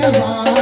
ભગવાન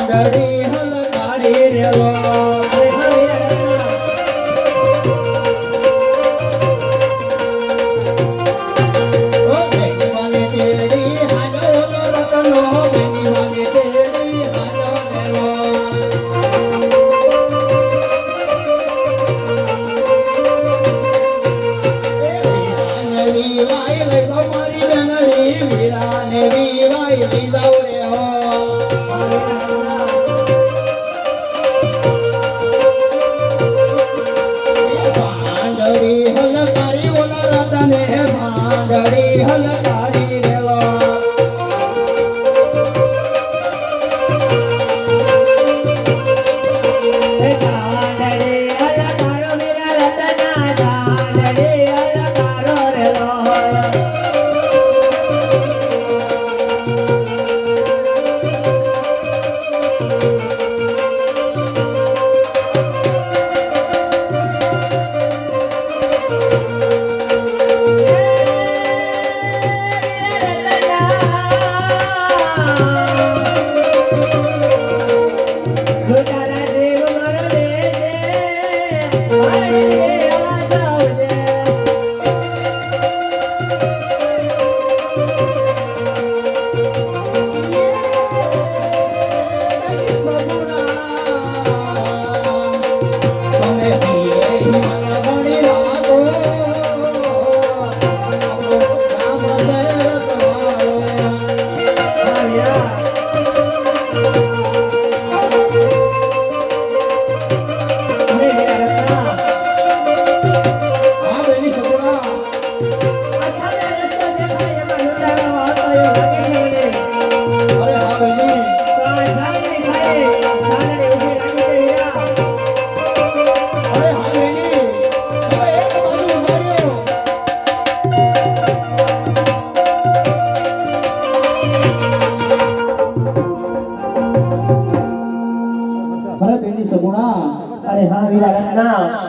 કરી હલક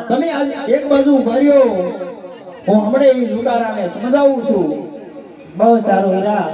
તમે આજ એક બાજુ ઊભા રહ્યો. હું હમણે એ લુટારાને સમજાવું છું. બહુ સારું વીરા